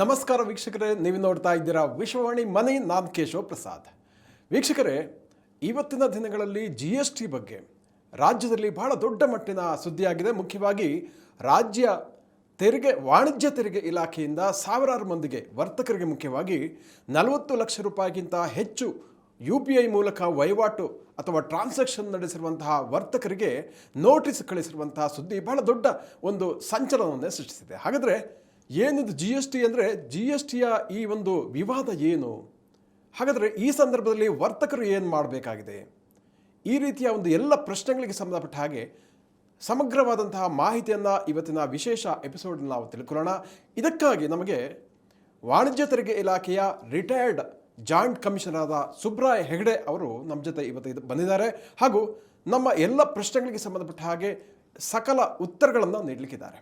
ನಮಸ್ಕಾರ ವೀಕ್ಷಕರೇ ನೀವು ನೋಡ್ತಾ ಇದ್ದೀರಾ ವಿಶ್ವವಾಣಿ ಮನೆ ನಾನು ಕೇಶವ ಪ್ರಸಾದ್. ವೀಕ್ಷಕರೇ, ಇವತ್ತಿನ ದಿನಗಳಲ್ಲಿ ಜಿ ಎಸ್ ಟಿ ಬಗ್ಗೆ ರಾಜ್ಯದಲ್ಲಿ ಬಹಳ ದೊಡ್ಡ ಮಟ್ಟಿನ ಸುದ್ದಿಯಾಗಿದೆ. ಮುಖ್ಯವಾಗಿ ರಾಜ್ಯ ತೆರಿಗೆ, ವಾಣಿಜ್ಯ ತೆರಿಗೆ ಇಲಾಖೆಯಿಂದ ಸಾವಿರಾರು ಮಂದಿಗೆ ವರ್ತಕರಿಗೆ ಮುಖ್ಯವಾಗಿ ನಲವತ್ತು ಲಕ್ಷ ರೂಪಾಯಿಗಿಂತ ಹೆಚ್ಚು ಯು ಪಿ ಐ ಮೂಲಕ ವಹಿವಾಟು ಅಥವಾ ಟ್ರಾನ್ಸಾಕ್ಷನ್ ನಡೆಸಿರುವಂತಹ ವರ್ತಕರಿಗೆ ನೋಟಿಸ್ ಕಳಿಸಿರುವಂತಹ ಸುದ್ದಿ ಬಹಳ ದೊಡ್ಡ ಒಂದು ಸಂಚಲನವನ್ನೇ ಸೃಷ್ಟಿಸಿದೆ. ಹಾಗಾದರೆ ಏನಿದು ಜಿ ಎಸ್ ಟಿ ಅಂದರೆ ಜಿ ಎಸ್ ಟಿಯ ಈ ಒಂದು ವಿವಾದ ಏನು? ಹಾಗಾದರೆ ಈ ಸಂದರ್ಭದಲ್ಲಿ ವರ್ತಕರು ಏನು ಮಾಡಬೇಕಾಗಿದೆ? ಈ ರೀತಿಯ ಒಂದು ಎಲ್ಲ ಪ್ರಶ್ನೆಗಳಿಗೆ ಸಂಬಂಧಪಟ್ಟ ಹಾಗೆ ಸಮಗ್ರವಾದಂತಹ ಮಾಹಿತಿಯನ್ನು ಇವತ್ತಿನ ವಿಶೇಷ ಎಪಿಸೋಡ್ನ ನಾವು ತಿಳ್ಕೊಳ್ಳೋಣ. ಇದಕ್ಕಾಗಿ ನಮಗೆ ವಾಣಿಜ್ಯ ತೆರಿಗೆ ಇಲಾಖೆಯ ರಿಟೈರ್ಡ್ ಜಾಯಿಂಟ್ ಕಮಿಷನರ್ ಆದ ಸುಬ್ರಾಯ್ ಹೆಗಡೆ ಅವರು ನಮ್ಮ ಜೊತೆ ಇವತ್ತು ಇದು ಬಂದಿದ್ದಾರೆ. ಹಾಗೂ ನಮ್ಮ ಎಲ್ಲ ಪ್ರಶ್ನೆಗಳಿಗೆ ಸಂಬಂಧಪಟ್ಟ ಹಾಗೆ ಸಕಲ ಉತ್ತರಗಳನ್ನು ನೀಡಲಿಕ್ಕಿದ್ದಾರೆ.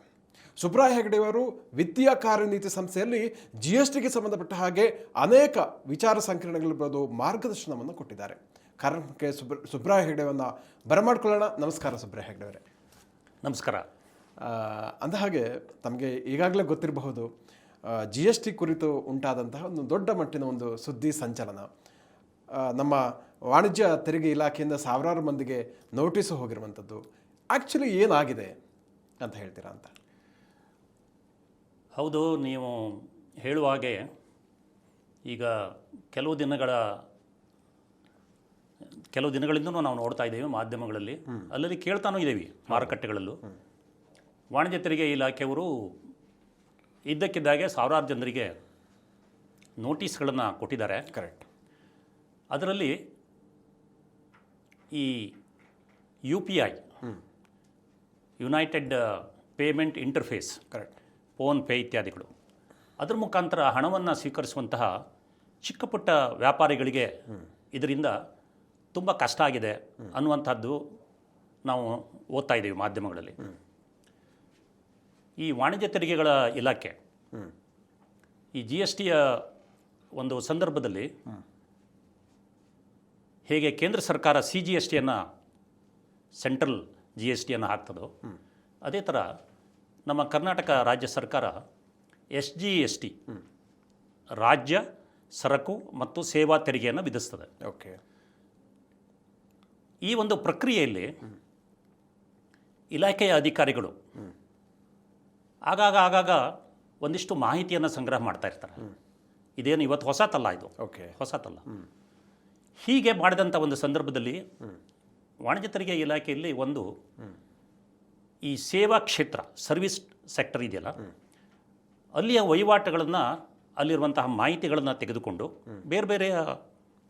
ಸುಬ್ರಾಯ್ ಹೆಗಡೆಯವರು ವಿತ್ತೀಯ ಕಾರ್ಯನೀತಿ ಸಂಸ್ಥೆಯಲ್ಲಿ ಜಿ ಎಸ್ ಟಿಗೆ ಸಂಬಂಧಪಟ್ಟ ಹಾಗೆ ಅನೇಕ ವಿಚಾರ ಸಂಕಿರಣಗಳಿರ್ಬೋದು ಮಾರ್ಗದರ್ಶನವನ್ನು ಕೊಟ್ಟಿದ್ದಾರೆ. ಕಾರ್ಯಕ್ರಮಕ್ಕೆ ಸುಬ್ರ ಸುಬ್ರಾಯ್ ಹೆಗಡೆಯವನ್ನು ಬರಮಾಡ್ಕೊಳ್ಳೋಣ. ನಮಸ್ಕಾರ ಸುಬ್ರಾಯ್ ಹೆಗಡೆ ಅವರೇ ನಮಸ್ಕಾರ ಅಂದ ಹಾಗೆ ತಮಗೆ ಈಗಾಗಲೇ ಗೊತ್ತಿರಬಹುದು ಜಿ ಎಸ್ ಟಿ ಕುರಿತು ಉಂಟಾದಂತಹ ಒಂದು ದೊಡ್ಡ ಮಟ್ಟಿನ ಒಂದು ಸುದ್ದಿ ಸಂಚಲನ. ನಮ್ಮ ವಾಣಿಜ್ಯ ತೆರಿಗೆ ಇಲಾಖೆಯಿಂದ ಸಾವಿರಾರು ಮಂದಿಗೆ ನೋಟಿಸು ಹೋಗಿರುವಂಥದ್ದು. ಆ್ಯಕ್ಚುಲಿ ಏನಾಗಿದೆ ಅಂತ ಹೇಳ್ತೀರಾ ಅಂತ. ಹೌದು ನೀವು ಹೇಳುವ ಹಾಗೆ ಈಗ ಕೆಲವು ದಿನಗಳ ಕೆಲವು ದಿನಗಳಿಂದನೂ ನಾವು ನೋಡ್ತಾ ಇದ್ದೇವೆ ಮಾಧ್ಯಮಗಳಲ್ಲಿ. ಅಲ್ಲಲ್ಲಿ ಕೇಳ್ತಾನೂ ಇದ್ದೀವಿ ಮಾರುಕಟ್ಟೆಗಳಲ್ಲೂ. ವಾಣಿಜ್ಯ ತೆರಿಗೆ ಇಲಾಖೆಯವರು ಇದ್ದಕ್ಕಿದ್ದಾಗೆ ಸಾವಿರಾರು ಜನರಿಗೆ ನೋಟಿಸ್ಗಳನ್ನು ಕೊಟ್ಟಿದ್ದಾರೆ. ಕರೆಕ್ಟ್. ಅದರಲ್ಲಿ ಈ U P I united payment interface correct. PhonePe ಇತ್ಯಾದಿಗಳು. ಅದರ ಮುಖಾಂತರ ಹಣವನ್ನು ಸ್ವೀಕರಿಸುವಂತಹ ಚಿಕ್ಕ ಪುಟ್ಟ ವ್ಯಾಪಾರಿಗಳಿಗೆ ಇದರಿಂದ ತುಂಬ ಕಷ್ಟ ಆಗಿದೆ ಅನ್ನುವಂಥದ್ದು ನಾವು ಓದ್ತಾ ಇದ್ದೀವಿ ಮಾಧ್ಯಮಗಳಲ್ಲಿ. ಈ ವಾಣಿಜ್ಯ ತೆರಿಗೆಗಳ ಇಲಾಖೆ ಈ ಜಿ ಎಸ್ ಟಿಯ ಒಂದು ಸಂದರ್ಭದಲ್ಲಿ ಹೇಗೆ ಕೇಂದ್ರ ಸರ್ಕಾರ ಸಿ ಜಿ ಎಸ್ ಟಿಯನ್ನು ಸೆಂಟ್ರಲ್ ಜಿ ಎಸ್ ಟಿಯನ್ನು ಹಾಕ್ತದೋ, ಅದೇ ಥರ ನಮ್ಮ ಕರ್ನಾಟಕ ರಾಜ್ಯ ಸರ್ಕಾರ ಎಸ್ ಜಿ ಎಸ್ ಟಿ ರಾಜ್ಯ ಸರಕು ಮತ್ತು ಸೇವಾ ತೆರಿಗೆಯನ್ನು ವಿಧಿಸ್ತದೆ. ಓಕೆ. ಈ ಒಂದು ಪ್ರಕ್ರಿಯೆಯಲ್ಲಿ ಇಲಾಖೆಯ ಅಧಿಕಾರಿಗಳು ಆಗಾಗ ಆಗಾಗ ಒಂದಿಷ್ಟು ಮಾಹಿತಿಯನ್ನು ಸಂಗ್ರಹ ಮಾಡ್ತಾ ಇರ್ತಾರೆ. ಇದೇನು ಇವತ್ತು ಹೊಸತಲ್ಲ ಇದು? ಓಕೆ. ಹೊಸತಲ್ಲ ಹೀಗೆ ಮಾಡಿದಂಥ ಒಂದು ಸಂದರ್ಭದಲ್ಲಿ ವಾಣಿಜ್ಯ ತೆರಿಗೆ ಇಲಾಖೆಯಲ್ಲಿ ಒಂದು ಈ ಸೇವಾ ಕ್ಷೇತ್ರ ಸರ್ವಿಸ್ ಸೆಕ್ಟರ್ ಇದೆಯಲ್ಲ ಅಲ್ಲಿಯ ವಹಿವಾಟುಗಳನ್ನು ಅಲ್ಲಿರುವಂತಹ ಮಾಹಿತಿಗಳನ್ನು ತೆಗೆದುಕೊಂಡು ಬೇರೆ ಬೇರೆ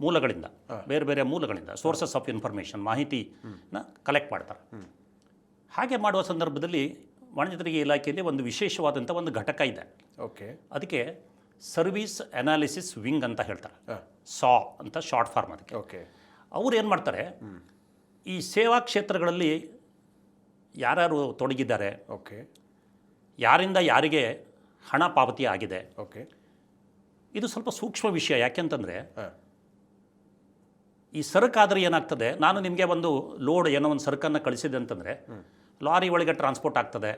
ಮೂಲಗಳಿಂದ ಬೇರೆ ಬೇರೆ ಮೂಲಗಳಿಂದ ಸೋರ್ಸಸ್ ಆಫ್ ಇನ್ಫಾರ್ಮೇಷನ್ ಮಾಹಿತಿನ ಕಲೆಕ್ಟ್ ಮಾಡ್ತಾರೆ. ಹಾಗೆ ಮಾಡುವ ಸಂದರ್ಭದಲ್ಲಿ ವಾಣಿಜ್ಯ ತೆರಿಗೆ ಇಲಾಖೆಯಲ್ಲಿ ಒಂದು ವಿಶೇಷವಾದಂಥ ಒಂದು ಘಟಕ ಇದೆ. ಓಕೆ. ಅದಕ್ಕೆ ಸರ್ವಿಸ್ ಅನಾಲಿಸಿಸ್ ವಿಂಗ್ ಅಂತ ಹೇಳ್ತಾರೆ. ಸಾ ಅಂತ ಶಾರ್ಟ್ ಫಾರ್ಮ್ ಅದಕ್ಕೆ. ಓಕೆ. ಅವ್ರು ಏನು ಮಾಡ್ತಾರೆ? ಈ ಸೇವಾ ಕ್ಷೇತ್ರಗಳಲ್ಲಿ ಯಾರ್ಯಾರು ತೊಡಗಿದ್ದಾರೆ ಓಕೆ. ಯಾರಿಂದ ಯಾರಿಗೆ ಹಣ ಪಾವತಿ ಆಗಿದೆ ಓಕೆ. ಇದು ಸ್ವಲ್ಪ ಸೂಕ್ಷ್ಮ ವಿಷಯ. ಯಾಕೆಂತಂದರೆ ಈ ಸರಕಾದರೆ ಏನಾಗ್ತದೆ ನಾನು ನಿಮಗೆ ಒಂದು ಲೋಡ್ ಏನೋ ಒಂದು ಸರಕನ್ನು ಕಳಿಸಿದೆ ಅಂತಂದರೆ ಲಾರಿ ಒಳಗೆ ಟ್ರಾನ್ಸ್ಪೋರ್ಟ್ ಆಗ್ತದೆ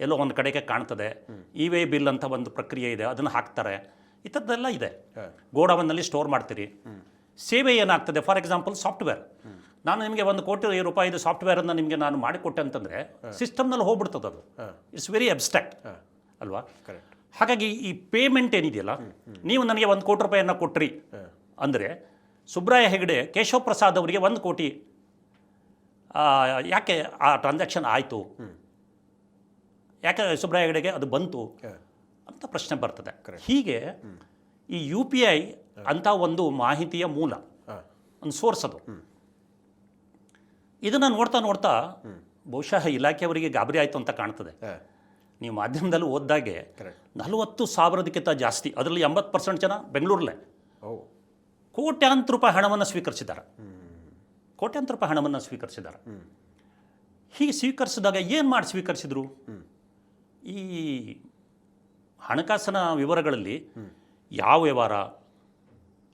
ಎಲ್ಲೋ ಒಂದು ಕಡೆಗೆ ಕಾಣ್ತದೆ ಇ ವೇ ಬಿಲ್ ಅಂತ ಒಂದು ಪ್ರಕ್ರಿಯೆ ಇದೆ ಅದನ್ನು ಹಾಕ್ತಾರೆ ಈ ಥರದ್ದೆಲ್ಲ ಇದೆ ಗೋಡವನ್ನಲ್ಲಿ ಸ್ಟೋರ್ ಮಾಡ್ತೀರಿ. ಸೇವೆ ಏನಾಗ್ತದೆ ಫಾರ್ ಎಕ್ಸಾಂಪಲ್ ಸಾಫ್ಟ್ವೇರ್. ನಾನು ನಿಮಗೆ ಒಂದು ಕೋಟಿ ರೂಪಾಯಿದು ಸಾಫ್ಟ್ವೇರನ್ನು ನಿಮಗೆ ನಾನು ಮಾಡಿಕೊಟ್ಟೆ ಅಂತಂದರೆ ಸಿಸ್ಟಮ್ನಲ್ಲಿ ಹೋಗ್ಬಿಡ್ತದೆ ಅದು. ಇಟ್ಸ್ ವೆರಿ ಅಬ್ಸ್ಟ್ರಾಕ್ಟ್ ಅಲ್ವಾ? ಕರೆಕ್ಟ್ ಹಾಗಾಗಿ ಈ ಪೇಮೆಂಟ್ ಏನಿದೆಯಲ್ಲ ನೀವು ನನಗೆ ಒಂದು ಕೋಟಿ ರೂಪಾಯಿಯನ್ನು ಕೊಟ್ರಿ ಅಂದರೆ ಸುಬ್ರಾಯ ಹೆಗಡೆ ಕೇಶವ ಪ್ರಸಾದ್ ಅವರಿಗೆ ಒಂದು ಕೋಟಿ ಯಾಕೆ ಆ ಟ್ರಾನ್ಸಾಕ್ಷನ್ ಆಯಿತು? ಯಾಕೆ ಸುಬ್ರಾಯ ಹೆಗಡೆಗೆ ಅದು ಬಂತು? ಅಂತ ಪ್ರಶ್ನೆ ಬರ್ತದೆ. ಹೀಗೆ ಈ ಯು ಪಿ ಐ ಅಂತ ಒಂದು ಮಾಹಿತಿಯ ಮೂಲ ಒಂದು ಸೋರ್ಸ್ ಅದು. ಇದನ್ನು ನೋಡ್ತಾ ನೋಡ್ತಾ ಬಹುಶಃ ಇಲಾಖೆಯವರಿಗೆ ಗಾಬರಿ ಆಯಿತು ಅಂತ ಕಾಣ್ತದೆ. ನೀವು ಮಾಧ್ಯಮದಲ್ಲಿ ಓದ್ದಾಗೆ ನಲವತ್ತು ಸಾವಿರದಕ್ಕಿಂತ ಜಾಸ್ತಿ ಅದರಲ್ಲಿ ಎಂಬತ್ತು ಪರ್ಸೆಂಟ್ ಜನ ಬೆಂಗಳೂರಲ್ಲೇ ಓ. ಕೋಟ್ಯಾಂತರ ರೂಪಾಯಿ ಹಣವನ್ನು ಸ್ವೀಕರಿಸಿದ್ದಾರೆ ಕೋಟ್ಯಾಂತರ ರೂಪಾಯಿ ಹಣವನ್ನು ಸ್ವೀಕರಿಸಿದ್ದಾರೆ ಹೀಗೆ ಸ್ವೀಕರಿಸಿದಾಗ ಏನು ಮಾಡಿ ಸ್ವೀಕರಿಸಿದ್ರು? ಈ ಹಣಕಾಸಿನ ವಿವರಗಳಲ್ಲಿ ಯಾವ ವ್ಯವಹಾರ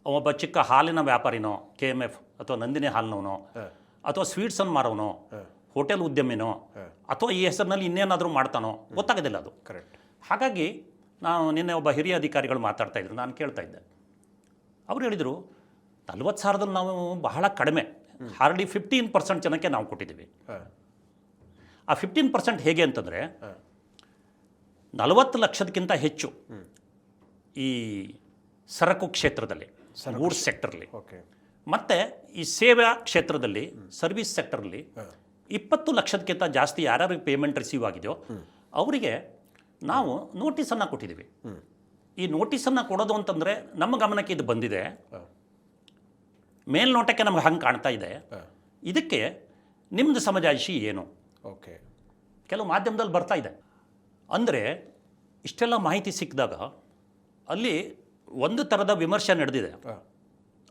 ಒಬ್ಬ ಚಿಕ್ಕ ಹಾಲಿನ ವ್ಯಾಪಾರಿನೋ ಕೆ ಎಂ ಎಫ್ ಅಥವಾ ನಂದಿನಿ ಹಾಲಿನವನೋ ಅಥವಾ ಸ್ವೀಟ್ಸನ್ನು ಮಾರೋನೋ ಹೋಟೆಲ್ ಉದ್ಯಮಿನೋ ಅಥವಾ ಈ ಹೆಸರಿನಲ್ಲಿ ಇನ್ನೇನಾದರೂ ಮಾಡ್ತಾನೋ ಗೊತ್ತಾಗೋದಿಲ್ಲ ಅದು. ಕರೆಕ್ಟ್ ಹಾಗಾಗಿ ನಾನು ನಿನ್ನೆ ಒಬ್ಬ ಹಿರಿಯ ಅಧಿಕಾರಿಗಳು ಮಾತಾಡ್ತಾ ಇದ್ರು ನಾನು ಕೇಳ್ತಾ ಇದ್ದೆ. ಅವ್ರು ಹೇಳಿದರು ನಲ್ವತ್ತು ಸಾವಿರದಲ್ಲಿ ನಾವು ಬಹಳ ಕಡಿಮೆ. ಹಾರ್ಡ್ಲಿ ಫಿಫ್ಟೀನ್ ಪರ್ಸೆಂಟ್ ಜನಕ್ಕೆ ನಾವು ಕೊಟ್ಟಿದ್ದೀವಿ. ಆ ಫಿಫ್ಟೀನ್ ಪರ್ಸೆಂಟ್ ಹೇಗೆ ಅಂತಂದರೆ ನಲವತ್ತು ಲಕ್ಷದಕ್ಕಿಂತ ಹೆಚ್ಚು ಈ ಸರಕು ಕ್ಷೇತ್ರದಲ್ಲಿ ಗೂಡ್ಸ್ ಸೆಕ್ಟರ್ಲಿ ಓಕೆ. ಮತ್ತು ಈ ಸೇವಾ ಕ್ಷೇತ್ರದಲ್ಲಿ ಸರ್ವಿಸ್ ಸೆಕ್ಟರಲ್ಲಿ ಇಪ್ಪತ್ತು ಲಕ್ಷದಕ್ಕಿಂತ ಜಾಸ್ತಿ ಯಾರ್ಯಾರು ಪೇಮೆಂಟ್ ರಿಸೀವ್ ಆಗಿದೆಯೋ ಅವರಿಗೆ ನಾವು ನೋಟಿಸನ್ನು ಕೊಟ್ಟಿದ್ದೀವಿ ಈ ನೋಟಿಸನ್ನು ಕೊಡೋದು ಅಂತಂದರೆ ನಮ್ಮ ಗಮನಕ್ಕೆ ಇದು ಬಂದಿದೆ. ಮೇಲ್ನೋಟಕ್ಕೆ ನಮ್ಗೆ ಹಂಗೆ ಕಾಣ್ತಾ ಇದೆ. ಇದಕ್ಕೆ ನಿಮ್ಮದು ಸಮಜಾಯಿಷಿ ಏನು? ಓಕೆ. ಕೆಲವು ಮಾಧ್ಯಮದಲ್ಲಿ ಬರ್ತಾ ಇದೆ. ಅಂದರೆ ಇಷ್ಟೆಲ್ಲ ಮಾಹಿತಿ ಸಿಕ್ಕಿದಾಗ ಅಲ್ಲಿ ಒಂದು ಥರದ ವಿಮರ್ಶೆ ನಡೆದಿದೆ.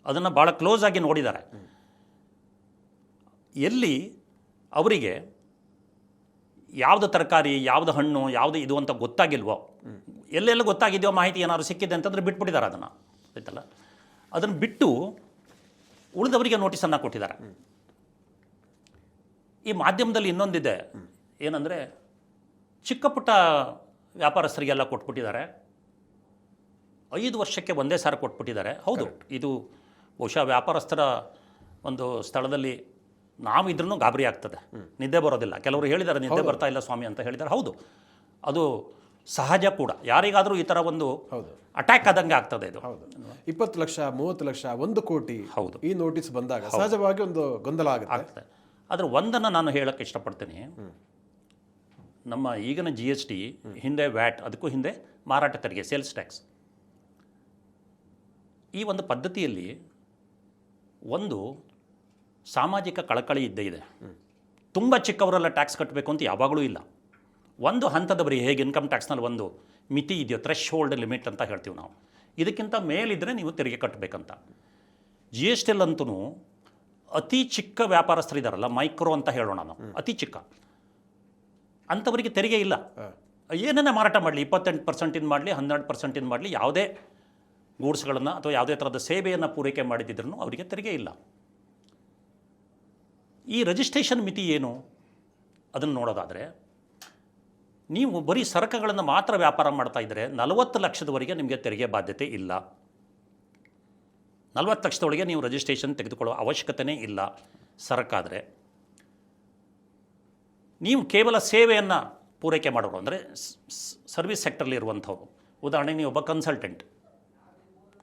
ಅದನ್ನು ಭಾಳ ಕ್ಲೋಸ್ ಆಗಿ ನೋಡಿದ್ದಾರೆ. ಎಲ್ಲಿ ಅವರಿಗೆ ಯಾವುದು ತರಕಾರಿ ಯಾವುದು ಹಣ್ಣು ಯಾವುದು ಇದು ಅಂತ ಗೊತ್ತಾಗಿಲ್ವೋ ಎಲ್ಲೆಲ್ಲ ಗೊತ್ತಾಗಿದೆಯೋ ಮಾಹಿತಿ ಏನಾದ್ರು ಸಿಕ್ಕಿದೆ ಅಂತಂದ್ರೆ ಬಿಟ್ಬಿಟ್ಟಿದ್ದಾರೆ ಅದನ್ನು. ಆಯ್ತಲ್ಲ? ಅದನ್ನು ಬಿಟ್ಟು ಉಳಿದವರಿಗೆ ನೋಟಿಸನ್ನು ಕೊಟ್ಟಿದ್ದಾರೆ. ಈ ಮಾಧ್ಯಮದಲ್ಲಿ ಇನ್ನೊಂದಿದೆ. ಏನಂದರೆ ಚಿಕ್ಕ ಪುಟ್ಟ ವ್ಯಾಪಾರಸ್ಥರಿಗೆಲ್ಲ ಕೊಟ್ಬಿಟ್ಟಿದ್ದಾರೆ. ಐದು ವರ್ಷಕ್ಕೆ ಒಂದೇ ಸಾರಿ ಕೊಟ್ಬಿಟ್ಟಿದ್ದಾರೆ. ಹೌದು ಇದು ಬಹುಶಃ ವ್ಯಾಪಾರಸ್ಥರ ಒಂದು ಸ್ಥಳದಲ್ಲಿ ನಾವು ಇದ್ರೂ ಗಾಬರಿ ಆಗ್ತದೆ. ನಿದ್ದೆ ಬರೋದಿಲ್ಲ. ಕೆಲವರು ಹೇಳಿದ್ದಾರೆ ನಿದ್ದೆ ಬರ್ತಾ ಇಲ್ಲ ಸ್ವಾಮಿ ಅಂತ ಹೇಳಿದ್ದಾರೆ ಹೌದು. ಅದು ಸಹಜ ಕೂಡ. ಯಾರಿಗಾದರೂ ಈ ಥರ ಒಂದು ಹೌದು. ಅಟ್ಯಾಕ್ ಆದಂಗೆ ಆಗ್ತದೆ ಇದು. ಹೌದು. ಇಪ್ಪತ್ತು ಲಕ್ಷ ಮೂವತ್ತು ಲಕ್ಷ ಒಂದು ಕೋಟಿ ಹೌದು. ಈ ನೋಟಿಸ್ ಬಂದಾಗ ಸಹಜವಾಗಿ ಒಂದು ಗೊಂದಲ ಆಗುತ್ತೆ. ಆದರೆ ಒಂದನ್ನು ನಾನು ಹೇಳಕ್ಕೆ ಇಷ್ಟಪಡ್ತೀನಿ. ನಮ್ಮ ಈಗಿನ ಜಿ ಎಸ್ ಟಿ ಹಿಂದೆ ವ್ಯಾಟ್ ಅದಕ್ಕೂ ಹಿಂದೆ ಮಾರಾಟ ತೆರಿಗೆ ಸೇಲ್ಸ್ ಟ್ಯಾಕ್ಸ್ ಈ ಒಂದು ಪದ್ಧತಿಯಲ್ಲಿ ಒಂದು ಸಾಮಾಜಿಕ ಕಳಕಳಿ ಇದ್ದೇ ಇದೆ. ತುಂಬ ಚಿಕ್ಕವರೆಲ್ಲ ಟ್ಯಾಕ್ಸ್ ಕಟ್ಟಬೇಕು ಅಂತ ಯಾವಾಗಲೂ ಇಲ್ಲ. ಒಂದು ಹಂತದವರಿಗೆ ಹೇಗೆ ಇನ್ಕಮ್ ಟ್ಯಾಕ್ಸ್ನಲ್ಲಿ ಒಂದು ಮಿತಿ ಇದೆಯೋ ಥ್ರೆಶ್ ಹೋಲ್ಡ್ ಲಿಮಿಟ್ ಅಂತ ಹೇಳ್ತೀವಿ ನಾವು. ಇದಕ್ಕಿಂತ ಮೇಲಿದ್ದರೆ ನೀವು ತೆರಿಗೆ ಕಟ್ಟಬೇಕಂತ ಜಿ ಎಸ್ ಟಿಲಂತೂ ಅತಿ ಚಿಕ್ಕ ವ್ಯಾಪಾರಸ್ಥರಿದ್ದಾರಲ್ಲ ಮೈಕ್ರೋ ಅಂತ ಹೇಳೋಣ ನಾವು. ಅತಿ ಚಿಕ್ಕ. ಅಂಥವರಿಗೆ ತೆರಿಗೆ ಇಲ್ಲ. ಏನನ್ನ ಮಾರಾಟ ಮಾಡಲಿ ಇಪ್ಪತ್ತೆಂಟು ಪರ್ಸೆಂಟಿಂದ ಮಾಡಲಿ ಹನ್ನೆರಡು ಪರ್ಸೆಂಟಿಂದ ಮಾಡಲಿ ಯಾವುದೇ ಗೂಡ್ಸ್ಗಳನ್ನು ಅಥವಾ ಯಾವುದೇ ಥರದ ಸೇವೆಯನ್ನು ಪೂರೈಕೆ ಮಾಡಿದ್ರೂ ಅವರಿಗೆ ತೆರಿಗೆ ಇಲ್ಲ. ಈ ರಿಜಿಸ್ಟ್ರೇಷನ್ ಮಿತಿ ಏನು? ಅದನ್ನು ನೋಡೋದಾದರೆ, ನೀವು ಬರೀ ಸರಕುಗಳನ್ನು ಮಾತ್ರ ವ್ಯಾಪಾರ ಮಾಡ್ತಾ ಇದ್ದರೆ ನಲವತ್ತು ಲಕ್ಷದವರೆಗೆ ನಿಮಗೆ ತೆರಿಗೆ ಬಾಧ್ಯತೆ ಇಲ್ಲ. ನಲವತ್ತು ಲಕ್ಷದೊಳಗೆ ನೀವು ರಿಜಿಸ್ಟ್ರೇಷನ್ ತೆಗೆದುಕೊಳ್ಳೋ ಅವಶ್ಯಕತೆಯೇ ಇಲ್ಲ ಸರಕಾದರೆ. ನೀವು ಕೇವಲ ಸೇವೆಯನ್ನು ಪೂರೈಕೆ ಮಾಡೋರು ಅಂದರೆ ಸರ್ವಿಸ್ ಸೆಕ್ಟರ್ಲಿ ಇರುವಂಥವ್ರು. ಉದಾಹರಣೆಗೆ ನೀವು ಒಬ್ಬ ಕನ್ಸಲ್ಟೆಂಟ್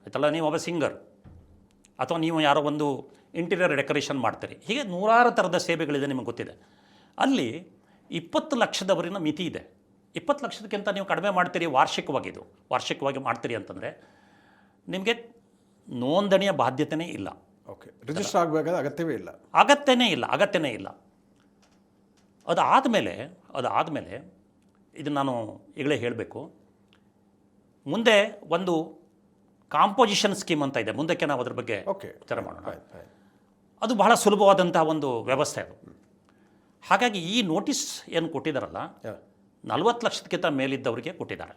ಆಯ್ತಲ್ಲ? ನೀವು ಒಬ್ಬ ಸಿಂಗರ್ ಅಥವಾ ನೀವು ಯಾರೋ ಒಂದು ಇಂಟೀರಿಯರ್ ಡೆಕೋರೇಷನ್ ಮಾಡ್ತೀರಿ. ಹೀಗೆ ನೂರಾರು ಥರದ ಸೇವೆಗಳಿದೆ ನಿಮಗೆ ಗೊತ್ತಿದೆ. ಅಲ್ಲಿ ಇಪ್ಪತ್ತು ಲಕ್ಷದವರಿನ ಮಿತಿ ಇದೆ. ಇಪ್ಪತ್ತು ಲಕ್ಷದಕ್ಕಿಂತ ನೀವು ಕಡಿಮೆ ಮಾಡ್ತೀರಿ ವಾರ್ಷಿಕವಾಗಿ ಇದು. ವಾರ್ಷಿಕವಾಗಿ ಮಾಡ್ತೀರಿ ಅಂತಂದರೆ ನಿಮಗೆ ನೋಂದಣಿಯ ಬಾಧ್ಯತೆಯೇ ಇಲ್ಲ. ಓಕೆ ರಿಜಿಸ್ಟರ್ ಆಗಬೇಕಾದ ಅಗತ್ಯವೇ ಇಲ್ಲ. ಅಗತ್ಯನೇ ಇಲ್ಲ. ಅಗತ್ಯನೇ ಇಲ್ಲ. ಅದಾದಮೇಲೆ ಅದಾದಮೇಲೆ ಇದು ನಾನು ಈಗಲೇ ಹೇಳಬೇಕು. ಮುಂದೆ ಒಂದು ಕಾಂಪೋಸಿಷನ್ ಸ್ಕೀಮ್ ಅಂತ ಇದೆ. ಮುಂದಕ್ಕೆ ನಾವು ಅದ್ರ ಬಗ್ಗೆ ವಿಚಾರ ಮಾಡೋಣ. ಅದು ಬಹಳ ಸುಲಭವಾದಂತಹ ಒಂದು ವ್ಯವಸ್ಥೆ ಅದು. ಹಾಗಾಗಿ ಈ ನೋಟಿಸ್ ಏನು ಕೊಟ್ಟಿದ್ದಾರಲ್ಲ ನಲ್ವತ್ತು ಲಕ್ಷಕ್ಕಿಂತ ಮೇಲಿದ್ದವರಿಗೆ ಕೊಟ್ಟಿದ್ದಾರೆ.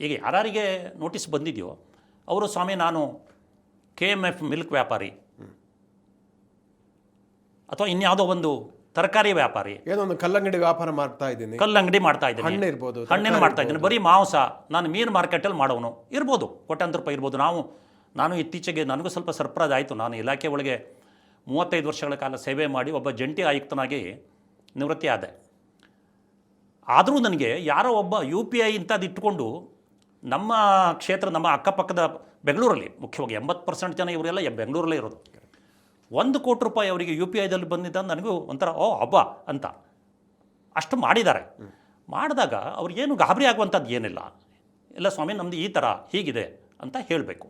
ಈಗ ಯಾರಿಗೆ ನೋಟಿಸ್ ಬಂದಿದೆಯೋ ಅವರು ಸ್ವಾಮಿ ನಾನು ಕೆ ಎಂ ಎಫ್ ಮಿಲ್ಕ್ ವ್ಯಾಪಾರಿ. ಅಥವಾ ಇನ್ಯಾವುದೋ ಒಂದು ತರಕಾರಿ ವ್ಯಾಪಾರಿ. ಏನೋ ಒಂದು ಕಲ್ಲಂಗಡಿ ವ್ಯಾಪಾರ ಮಾಡ್ತಾ ಇದ್ದೀನಿ. ಕಲ್ಲಂಗಡಿ ಮಾಡ್ತಾ ಇದ್ದೀನಿ. ಹಣ್ಣು ಇರ್ಬೋದು, ಹಣ್ಣಿನ ಮಾಡ್ತಾ ಇದ್ದೀನಿ. ಬರೀ ಮಾಂಸ ನಾನು ಮೀನು ಮಾರ್ಕೆಟಲ್ಲಿ ಮಾಡೋನು. ಇರ್ಬೋದು ಕೋಟ್ಯಾಂತರ ರೂಪಾಯಿ ಇರ್ಬೋದು. ನಾವು ನಾನು ಇತ್ತೀಚೆಗೆ ನನಗೂ ಸ್ವಲ್ಪ ಸರ್ಪ್ರೈಸ್ ಆಯಿತು. ನಾನು ಇಲಾಖೆ ಒಳಗೆ ಮೂವತ್ತೈದು ವರ್ಷಗಳ ಕಾಲ ಸೇವೆ ಮಾಡಿ ಒಬ್ಬ ಜಂಟಿ ಆಯುಕ್ತನಾಗಿ ನಿವೃತ್ತಿ ಆದೆ. ಆದರೂ ನನಗೆ ಯಾರೋ ಒಬ್ಬ ಯು ಪಿ ಐ ಇಂಥದ್ದು ಇಟ್ಕೊಂಡು ನಮ್ಮ ಕ್ಷೇತ್ರ ನಮ್ಮ ಅಕ್ಕಪಕ್ಕದ ಬೆಂಗಳೂರಲ್ಲಿ ಮುಖ್ಯವಾಗಿ ಎಂಬತ್ತು ಪರ್ಸೆಂಟ್ ಜನ ಇವರೆಲ್ಲ ಬೆಂಗಳೂರಲ್ಲೇ ಇರೋದು. ಒಂದು ಕೋಟಿ ರೂಪಾಯಿ ಅವರಿಗೆ ಯು ಪಿ ಐದಲ್ಲಿ ಬಂದಿದ್ದ ನನಗೂ ಒಂಥರ, ಓ, ಹಬ್ಬ ಅಂತ. ಅಷ್ಟು ಮಾಡಿದ್ದಾರೆ. ಮಾಡಿದಾಗ ಅವ್ರಿಗೇನು ಗಾಬರಿ ಆಗುವಂಥದ್ದು ಏನಿಲ್ಲ. ಇಲ್ಲ ಸ್ವಾಮಿ ನಮ್ಮದು ಈ ಥರ ಹೀಗಿದೆ ಅಂತ ಹೇಳಬೇಕು.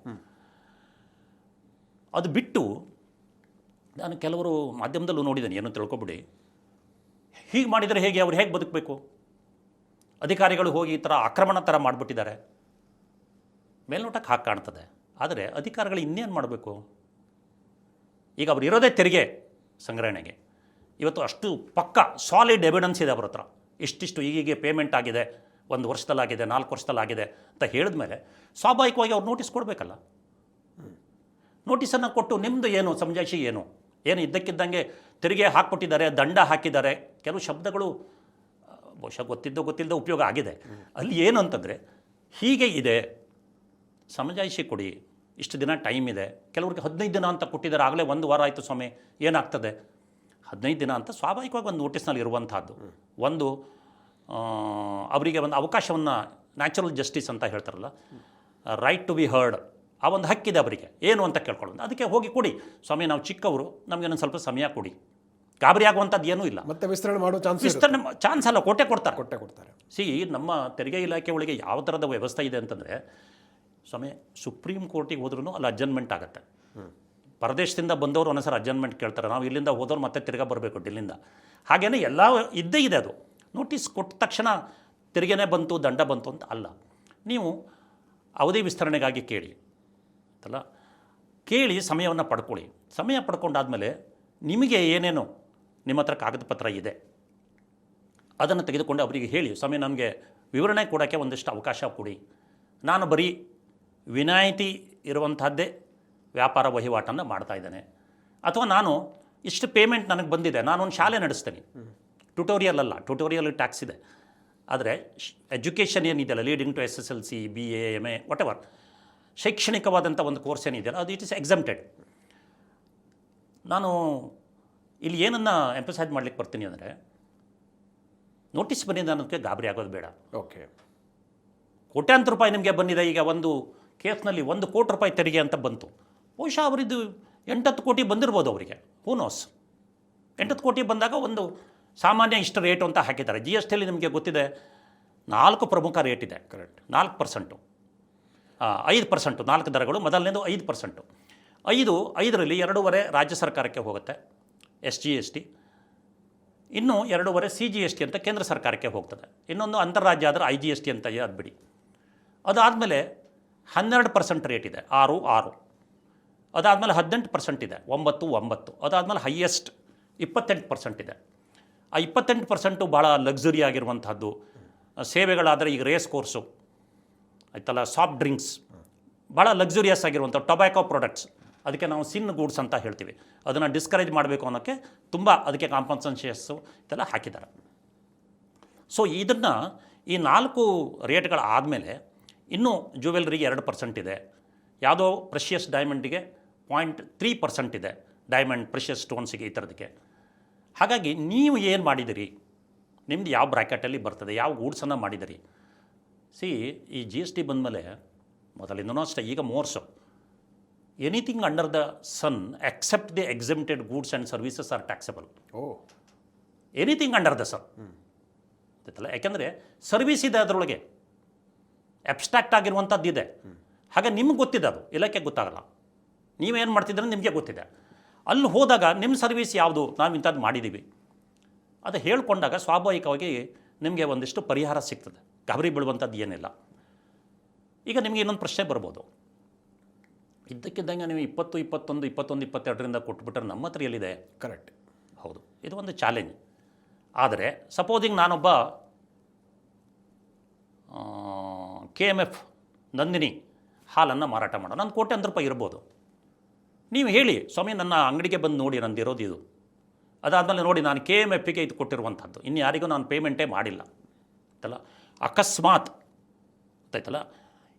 ಅದು ಬಿಟ್ಟು ನಾನು ಕೆಲವರು ಮಾಧ್ಯಮದಲ್ಲೂ ನೋಡಿದ್ದೇನೆ, ಏನು ತಿಳ್ಕೊಬಿಡಿ. ಹೀಗೆ ಮಾಡಿದರೆ ಹೇಗೆ? ಅವ್ರು ಹೇಗೆ ಬದುಕಬೇಕು? ಅಧಿಕಾರಿಗಳು ಹೋಗಿ ಈ ಥರ ಆಕ್ರಮಣ ಥರ ಮಾಡಿಬಿಟ್ಟಿದ್ದಾರೆ. ಮೇಲ್ನೋಟಕ್ಕೆ ಹಾಕಿ ಕಾಣ್ತದೆ. ಆದರೆ ಅಧಿಕಾರಿಗಳು ಇನ್ನೇನು ಮಾಡಬೇಕು? ಈಗ ಅವ್ರು ಇರೋದೇ ತೆರಿಗೆ ಸಂಗ್ರಹಣೆಗೆ. ಇವತ್ತು ಅಷ್ಟು ಪಕ್ಕ ಸಾಲಿಡ್ ಎವಿಡೆನ್ಸ್ ಇದೆ ಅವ್ರ ಹತ್ರ. ಇಷ್ಟಿಷ್ಟು ಈಗೀಗೆ ಪೇಮೆಂಟ್ ಆಗಿದೆ, ಒಂದು ವರ್ಷದಲ್ಲಾಗಿದೆ, ನಾಲ್ಕು ವರ್ಷದಲ್ಲಾಗಿದೆ ಅಂತ ಹೇಳಿದ್ಮೇಲೆ ಸ್ವಾಭಾವಿಕವಾಗಿ ಅವ್ರು ನೋಟಿಸ್ ಕೊಡಬೇಕಲ್ಲ. ನೋಟಿಸನ್ನು ಕೊಟ್ಟು ನಿಮ್ಮದು ಏನು ಸಮಜಾಯಿಷಿ ಏನು? ಏನು ಇದ್ದಕ್ಕಿದ್ದಂಗೆ ತೆರಿಗೆ ಹಾಕ್ಬಿಟ್ಟಿದ್ದಾರೆ, ದಂಡ ಹಾಕಿದ್ದಾರೆ. ಕೆಲವು ಶಬ್ದಗಳು, ಬಹುಶಃ ಗೊತ್ತಿದ್ದೋ ಗೊತ್ತಿಲ್ಲದೆ ಉಪಯೋಗ ಆಗಿದೆ. ಅಲ್ಲಿ ಏನು ಅಂತಂದರೆ ಹೀಗೆ ಇದೆ. ಸಮಜಾಯಿಷಿ ಕೊಡಿ ಇಷ್ಟು ದಿನ ಟೈಮ್ ಇದೆ. ಕೆಲವ್ರಿಗೆ ಹದಿನೈದು ದಿನ ಅಂತ ಕೊಟ್ಟಿದ್ದಾರೆ. ಆಗಲೇ ಒಂದು ವಾರ ಆಯಿತು ಸ್ವಾಮಿ ಏನಾಗ್ತದೆ? ಹದಿನೈದು ದಿನ ಅಂತ ಸ್ವಾಭಾವಿಕವಾಗಿ ಒಂದು ನೋಟಿಸ್ನಲ್ಲಿ ಇರುವಂಥದ್ದು ಒಂದು ಅವರಿಗೆ ಒಂದು ಅವಕಾಶವನ್ನು ನ್ಯಾಚುರಲ್ ಜಸ್ಟಿಸ್ ಅಂತ ಹೇಳ್ತಾರಲ್ಲ ರೈಟ್ ಟು ಬಿ ಹರ್ಡ್ ಆ ಒಂದು ಹಕ್ಕಿದೆ ಅವರಿಗೆ. ಏನು ಅಂತ ಕೇಳ್ಕೊಳ್ಳೋದು. ಅದಕ್ಕೆ ಹೋಗಿ ಕೊಡಿ. ಸ್ವಾಮಿ ನಾವು ಚಿಕ್ಕವರು ನಮಗೆ ಒಂದು ಸ್ವಲ್ಪ ಸಮಯ ಕೊಡಿ. ಗಾಬರಿ ಆಗುವಂಥದ್ದು ಏನೂ ಇಲ್ಲ. ಮತ್ತೆ ವಿಸ್ತರಣೆ ಮಾಡೋ ಚಾನ್ಸ್ ವಿಸ್ತರಣೆ ಚಾನ್ಸ್ ಅಲ್ಲ ಕೊಟ್ಟೆ ಕೊಡ್ತಾರೆ. ಕೊಟ್ಟೆ ಕೊಡ್ತಾರೆ. ಸಿ ನಮ್ಮ ತೆರಿಗೆ ಇಲಾಖೆ ಒಳಗೆ ಯಾವ ಥರದ ವ್ಯವಸ್ಥೆ ಇದೆ ಅಂತಂದರೆ ಸ್ವಾಮಿ ಸುಪ್ರೀಂ ಕೋರ್ಟಿಗೆ ಹೋದ್ರೂ ಅಲ್ಲಿ ಅಡ್ಜನ್ಮೆಂಟ್ ಆಗುತ್ತೆ. ಪರದೇಶದಿಂದ ಬಂದವರು ಒಂದೊಂದ್ಸಲ ಅಡ್ಜನ್ಮೆಂಟ್ ಕೇಳ್ತಾರೆ. ನಾವು ಇಲ್ಲಿಂದ ಹೋದವ್ರು ಮತ್ತೆ ತಿರ್ಗಾ ಬರಬೇಕು ಡಿಲ್ಲಿಂದ ಹಾಗೇನೆ ಎಲ್ಲ ಇದ್ದೇ ಇದೆ ಅದು. ನೋಟಿಸ್ ಕೊಟ್ಟ ತಕ್ಷಣ ತೆರಿಗೆನೇ ಬಂತು, ದಂಡ ಬಂತು ಅಂತ ಅಲ್ಲ. ನೀವು ಅವಧಿ ವಿಸ್ತರಣೆಗಾಗಿ ಕೇಳಿ. ಅಲ್ಲ ಕೇಳಿ ಸಮಯವನ್ನು ಪಡ್ಕೊಳ್ಳಿ. ಸಮಯ ಪಡ್ಕೊಂಡಾದಮೇಲೆ ನಿಮಗೆ ಏನೇನು ನಿಮ್ಮ ಹತ್ರ ಕಾಗದ ಪತ್ರ ಇದೆ. ಅದನ್ನು ತೆಗೆದುಕೊಂಡು ಅವರಿಗೆ ಹೇಳಿ. ಸ್ವಾಮಿ ನನಗೆ ವಿವರಣೆ ಕೊಡೋಕ್ಕೆ ಒಂದಿಷ್ಟು ಅವಕಾಶ ಕೊಡಿ. ನಾನು ಬರೀ ವಿನಾಯಿತಿ ಇರುವಂಥದ್ದೇ ವ್ಯಾಪಾರ ವಹಿವಾಟನ್ನು ಮಾಡ್ತಾ ಇದ್ದೇನೆ. ಅಥವಾ ನಾನು ಇಷ್ಟು ಪೇಮೆಂಟ್ ನನಗೆ ಬಂದಿದೆ ನಾನೊಂದು ಶಾಲೆ ನಡೆಸ್ತೇನೆ. ಟ್ಯುಟೋರಿಯಲ್ ಅಲ್ಲ ಟ್ಯುಟೋರಿಯಲ್ ಟ್ಯಾಕ್ಸ್ ಇದೆ. ಆದರೆ ಎಜುಕೇಷನ್ ಏನಿದೆಯಲ್ಲ leading to S S L C B A M A whatever ಶೈಕ್ಷಣಿಕವಾದಂಥ ಒಂದು ಕೋರ್ಸ್ ಏನಿದೆಯಲ್ಲ ಅದು ಇಟ್ ಇಸ್ ಎಕ್ಸಮ್ಟೆಡ್ ನಾನು ಇಲ್ಲಿ ಏನನ್ನು ಎಂಪಸೈಸ್ ಮಾಡ್ಲಿಕ್ಕೆ ಬರ್ತೀನಿ ಅಂದರೆ ನೋಟಿಸ್ ಬಂದಿದೆ ಅನ್ನೋದಕ್ಕೆ ಗಾಬರಿ ಆಗೋದು ಬೇಡ. ಓಕೆ ಕೋಟ್ಯಾಂತರ ರೂಪಾಯಿ ನಿಮಗೆ ಬಂದಿದೆ ಈಗ ಒಂದು ಕೇಸ್ನಲ್ಲಿ ಒಂದು ಕೋಟಿ ರೂಪಾಯಿ ತೆರಿಗೆ ಅಂತ ಬಂತು. ಬಹುಶಃ ಅವರಿದ್ದು ಎಂಟತ್ತು ಕೋಟಿ ಬಂದಿರ್ಬೋದು ಅವರಿಗೆ. ಹೂನೋಸ್ ಎಂಟತ್ತು ಕೋಟಿ ಬಂದಾಗ ಒಂದು ಸಾಮಾನ್ಯ ಇಷ್ಟು ರೇಟು ಅಂತ ಹಾಕಿದ್ದಾರೆ. ಜಿ ಎಸ್ ಟಿಯಲ್ಲಿ ನಿಮಗೆ ಗೊತ್ತಿದೆ, ನಾಲ್ಕು ಪ್ರಮುಖ ರೇಟ್ ಇದೆ ಕರೆಕ್ಟ್ ನಾಲ್ಕು ಪರ್ಸೆಂಟು ಐದು ಪರ್ಸೆಂಟು ನಾಲ್ಕು ದರಗಳು, ಮೊದಲನೇದು ಐದು ಪರ್ಸೆಂಟು ಐದು, ಐದರಲ್ಲಿ ಎರಡೂವರೆ ರಾಜ್ಯ ಸರ್ಕಾರಕ್ಕೆ ಹೋಗುತ್ತೆ ಎಸ್ ಜಿ ಎಸ್ ಟಿ ಇನ್ನು ಎರಡೂವರೆ ಸಿ ಜಿ ಎಸ್ ಟಿ ಅಂತ ಕೇಂದ್ರ ಸರ್ಕಾರಕ್ಕೆ ಹೋಗ್ತದೆ. ಇನ್ನೊಂದು ಅಂತಾರಾಜ್ಯ ಆದರೆ ಐ ಜಿ ಎಸ್ ಟಿ ಅಂತ ಅದು ಬಿಡಿ ಅದಾದಮೇಲೆ ಹನ್ನೆರಡು ಪರ್ಸೆಂಟ್ ರೇಟ್ ಇದೆ, ಆರು ಆರು. ಅದಾದಮೇಲೆ ಹದಿನೆಂಟು ಪರ್ಸೆಂಟ್ ಇದೆ, ಒಂಬತ್ತು ಒಂಬತ್ತು. ಅದಾದಮೇಲೆ ಹೈಯೆಸ್ಟ್ ಇಪ್ಪತ್ತೆಂಟು ಪರ್ಸೆಂಟ್ ಇದೆ. ಆ ಇಪ್ಪತ್ತೆಂಟು ಪರ್ಸೆಂಟು ಭಾಳ ಲಕ್ಸುರಿ ಆಗಿರುವಂಥದ್ದು. ಸೇವೆಗಳಾದರೆ ಈಗ ರೇಸ್ ಕೋರ್ಸು ಆಯ್ತಲ್ಲ ಸಾಫ್ಟ್ ಡ್ರಿಂಕ್ಸ್ ಭಾಳ ಲಕ್ಸುರಿಯಸ್ ಆಗಿರುವಂಥ ಟೊಬ್ಯಾಕೊ ಪ್ರಾಡಕ್ಟ್ಸ್ ಅದಕ್ಕೆ ನಾವು ಸಿನ್ ಗೂಡ್ಸ್ ಅಂತ ಹೇಳ್ತೀವಿ. ಅದನ್ನು ಡಿಸ್ಕರೇಜ್ ಮಾಡಬೇಕು ಅನ್ನೋಕ್ಕೆ ತುಂಬ ಅದಕ್ಕೆ ಕಾಂಪನ್ಸನ್ಷಿಯಸ್ಸು ಇದೆಲ್ಲ ಹಾಕಿದ್ದಾರೆ. ಸೊ ಇದನ್ನು ಈ ನಾಲ್ಕು ರೇಟ್ಗಳು ಆದಮೇಲೆ ಇನ್ನೂ ಜ್ಯುವೆಲ್ರಿಗೆ ಎರಡು ಪರ್ಸೆಂಟ್ ಇದೆ. ಯಾವುದೋ ಪ್ರೆಷಿಯಸ್ ಡೈಮಂಡಿಗೆ ಪಾಯಿಂಟ್ ತ್ರೀ ಪರ್ಸೆಂಟ್ ಇದೆ. ಡೈಮಂಡ್ ಪ್ರೆಷಿಯಸ್ ಸ್ಟೋನ್ಸಿಗೆ ಈ ಥರದಕ್ಕೆ. ಹಾಗಾಗಿ ನೀವು ಏನು ಮಾಡಿದಿರಿ? ನಿಮ್ದು ಯಾವ ಬ್ರ್ಯಾಕೆಟಲ್ಲಿ ಬರ್ತದೆ? ಯಾವ ಗೂಡ್ಸನ್ನು ಮಾಡಿದಿರಿ? ಸಿ ಈ ಜಿ ಎಸ್ ಟಿ ಬಂದಮೇಲೆ ಮೊದಲಿಂದನೂ ಅಷ್ಟೇ ಈಗ ಮೋರ್ಸು anything under the sun except the exempted goods and services are taxable O. Anything under the sun ಗೊತ್ತಲ್ಲ ಯಾಕೆಂದರೆ ಸರ್ವಿಸ್ ಇದೆ ಅದರೊಳಗೆ. ಅಬ್ಸ್ಟ್ರಾಕ್ಟ್ ಆಗಿರುವಂಥದ್ದು ಇದೆ. ಹಾಗೆ ನಿಮ್ಗೆ ಗೊತ್ತಿದೆ ಅದು. ಇಲಾಖೆ ಗೊತ್ತಾಗಲ್ಲ. ನೀವೇನು ಮಾಡ್ತಿದ್ರೆ ನಿಮಗೆ ಗೊತ್ತಿದೆ. ಅಲ್ಲಿ ಹೋದಾಗ ನಿಮ್ಮ ಸರ್ವಿಸ್ ಯಾವುದು? ನಾವು ಇಂಥದ್ದು ಮಾಡಿದ್ದೀವಿ. ಅದು ಹೇಳ್ಕೊಂಡಾಗ ಸ್ವಾಭಾವಿಕವಾಗಿ ನಿಮಗೆ ಒಂದಿಷ್ಟು ಪರಿಹಾರ ಸಿಗ್ತದೆ. ಗಾಬರಿ ಬೀಳುವಂಥದ್ದು ಏನಿಲ್ಲ. ಈಗ ನಿಮಗೆ ಇನ್ನೊಂದು ಪ್ರಶ್ನೆ ಬರ್ಬೋದು. ಇದ್ದಕ್ಕಿದ್ದಂಗೆ ನೀವು ಇಪ್ಪತ್ತು ಇಪ್ಪತ್ತೊಂದು ಇಪ್ಪತ್ತೊಂದು ಇಪ್ಪತ್ತೆರಡರಿಂದ ಕೊಟ್ಬಿಟ್ರೆ ನಮ್ಮ ಹತ್ರ ಎಲ್ಲಿದೆ? ಕರೆಕ್ಟ್ ಹೌದು. ಇದು ಒಂದು ಚಾಲೆಂಜ್ ಆದರೆ ಸಪೋಸಿಂಗ್ ನಾನೊಬ್ಬ ಕೆ ಎಂ ಎಫ್ ನಂದಿನಿ ಹಾಲನ್ನು ಮಾರಾಟ ಮಾಡೋ ನನ್ನ ಕೋಟ್ಯಾಂತರ ರೂಪಾಯಿ ಇರ್ಬೋದು. ನೀವು ಹೇಳಿ, ಸ್ವಾಮಿ, ನನ್ನ ಅಂಗಡಿಗೆ ಬಂದು ನೋಡಿ ನಂದು ಇರೋದು ಇದು. ಅದಾದಮೇಲೆ ನೋಡಿ ನಾನು ಕೆ ಎಂ ಎಫ್ಗೆ ಇದು ಕೊಟ್ಟಿರುವಂಥದ್ದು. ಇನ್ನು ಯಾರಿಗೂ ನಾನು ಪೇಮೆಂಟೇ ಮಾಡಿಲ್ಲ. ಆಯ್ತಲ್ಲ? ಅಕಸ್ಮಾತ್ ಗೊತ್ತಾಯ್ತಲ್ಲ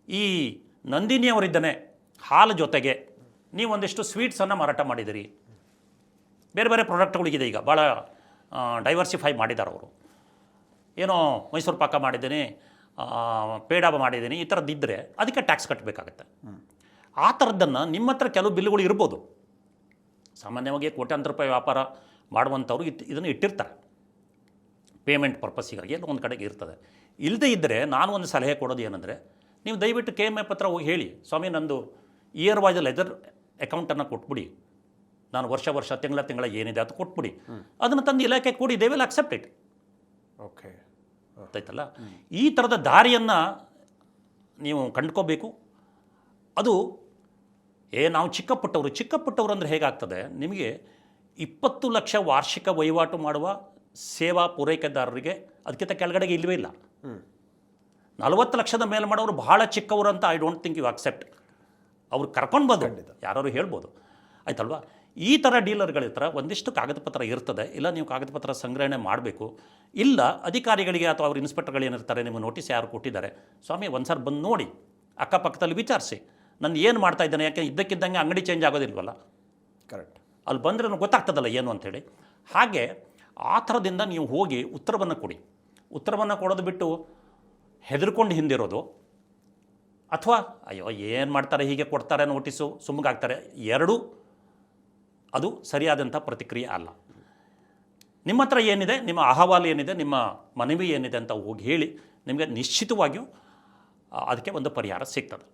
ಈ ನಂದಿನಿಯವರಿದ್ದಾನೆ, ಹಾಲು ಜೊತೆಗೆ ನೀವು ಒಂದಿಷ್ಟು ಸ್ವೀಟ್ಸನ್ನು ಮಾರಾಟ ಮಾಡಿದಿರಿ. ಬೇರೆ ಬೇರೆ ಪ್ರಾಡಕ್ಟ್ಗಳಿಗಿದೆ ಈಗ. ಭಾಳ ಡೈವರ್ಸಿಫೈ ಮಾಡಿದ್ದಾರೆ ಅವರು. ಏನೋ ಮೈಸೂರು ಪಾಕ ಮಾಡಿದ್ದೀನಿ ಆ, ಪೇಡ ಮಾಡಿದ್ದೀನಿ ಈ ಥರದ್ದಿದ್ದರೆ ಅದಕ್ಕೆ ಟ್ಯಾಕ್ಸ್ ಕಟ್ಟಬೇಕಾಗತ್ತೆ ಆ ಥರದ್ದನ್ನು ನಿಮ್ಮ ಹತ್ರ ಕೆಲವು ಬಿಲ್ಗಳು ಇರ್ಬೋದು. ಸಾಮಾನ್ಯವಾಗಿ ಕೋಟ್ಯಾಂತರ ರೂಪಾಯಿ ವ್ಯಾಪಾರ ಮಾಡುವಂಥವ್ರು ಇಟ್ ಇದನ್ನು ಇಟ್ಟಿರ್ತಾರೆ. ಪೇಮೆಂಟ್ ಪರ್ಪಸ್ಸಿಗಾಗಿ ಎಲ್ಲ ಒಂದು ಕಡೆಗೆ ಇರ್ತದೆ. ಇಲ್ಲದೇ ಇದ್ದರೆ ನಾನು ಒಂದು ಸಲಹೆ ಕೊಡೋದು ಏನಂದರೆ ನೀವು ದಯವಿಟ್ಟು ಕೆ ಎಂ ಎಫ್ ಹತ್ರ ಹೋಗಿ ಹೇಳಿ ಸ್ವಾಮಿ ನಂದು ಇಯರ್ ವೈಸ್ ಲೆದರ್ ಅಕೌಂಟನ್ನು ಕೊಟ್ಬಿಡಿ. ನಾನು ವರ್ಷ ವರ್ಷ ತಿಂಗಳ ತಿಂಗಳ ಏನಿದೆ ಅದು ಕೊಟ್ಬಿಡಿ. ಅದನ್ನು ತಂದು ಇಲಾಖೆ ಕೊಡಿ they will accept it okay ಗೊತ್ತಾಯ್ತಲ್ಲ? ಈ ಥರದ ದಾರಿಯನ್ನು ನೀವು ಕಂಡ್ಕೋಬೇಕು. ಅದು ಏ ನಾವು ಚಿಕ್ಕಪುಟ್ಟವರು ಚಿಕ್ಕಪುಟ್ಟವರು ಅಂದರೆ ಹೇಗಾಗ್ತದೆ? ನಿಮಗೆ ಇಪ್ಪತ್ತು ಲಕ್ಷ ವಾರ್ಷಿಕ ವಹಿವಾಟು ಮಾಡುವ ಸೇವಾ ಪೂರೈಕೆದಾರರಿಗೆ ಅದಕ್ಕಿಂತ ಕೆಳಗಡೆಗೆ ಇಲ್ಲವೇ ಇಲ್ಲ. ನಲವತ್ತು ಲಕ್ಷದ ಮೇಲೆ ಮಾಡೋರು ಬಹಳ ಚಿಕ್ಕವರು ಅಂತ I don't think you accept ಅವ್ರು ಕರ್ಕೊಂಡು ಬಂದು ಯಾರು ಹೇಳ್ಬೋದು. ಆಯ್ತಲ್ವಾ? ಈ ಥರ ಡೀಲರ್ಗಳ ಹತ್ರ ಒಂದಿಷ್ಟು ಕಾಗದ ಪತ್ರ ಇರ್ತದೆ. ಇಲ್ಲ ನೀವು ಕಾಗದ ಪತ್ರ ಸಂಗ್ರಹಣೆ ಮಾಡಬೇಕು. ಇಲ್ಲ ಅಧಿಕಾರಿಗಳಿಗೆ ಅಥವಾ ಅವ್ರ ಇನ್ಸ್ಪೆಕ್ಟರ್ಗಳು ಏನಿರ್ತಾರೆ ನಿಮ್ಮ ನೋಟಿಸ್ ಯಾರು ಕೊಟ್ಟಿದ್ದಾರೆ. ಸ್ವಾಮಿ ಒಂದು ಸಾರಿ ಬಂದು ನೋಡಿ. ಅಕ್ಕಪಕ್ಕದಲ್ಲಿ ವಿಚಾರಿಸಿ. ನಾನು ಏನು ಮಾಡ್ತಾ ಇದ್ದೇನೆ ಯಾಕೆ ಇದ್ದಕ್ಕಿದ್ದಂಗೆ ಅಂಗಡಿ ಚೇಂಜ್ ಆಗೋದಿಲ್ವಲ್ಲ? ಕರೆಕ್ಟ್ ಅಲ್ಲಿ ಬಂದರೆ ನನಗೆ ಗೊತ್ತಾಗ್ತದಲ್ಲ ಏನು ಅಂಥೇಳಿ ಹಾಗೆ ಆ ಥರದಿಂದ ನೀವು ಹೋಗಿ ಉತ್ತರವನ್ನು ಕೊಡಿ. ಉತ್ತರವನ್ನು ಕೊಡೋದು ಬಿಟ್ಟು ಹೆದರ್ಕೊಂಡು ಹಿಂದಿರೋದು. ಅಥವಾ ಅಯ್ಯೋ ಏನು ಮಾಡ್ತಾರೆ ಹೀಗೆ ಕೊಡ್ತಾರೆ ನೋಟಿಸು ಸುಮ್ಮಗಾಗ್ತಾರೆ ಎರಡೂ ಅದು ಸರಿಯಾದಂಥ ಪ್ರತಿಕ್ರಿಯೆ ಅಲ್ಲ. ನಿಮ್ಮ ಹತ್ರ ಏನಿದೆ, ನಿಮ್ಮ ಅಹವಾಲು ಏನಿದೆ, ನಿಮ್ಮ ಮನವಿ ಏನಿದೆ ಅಂತ ಹೋಗಿ ಹೇಳಿ ನಿಮಗೆ ನಿಶ್ಚಿತವಾಗಿಯೂ ಅದಕ್ಕೆ ಒಂದು ಪರಿಹಾರ ಸಿಗ್ತದೆ.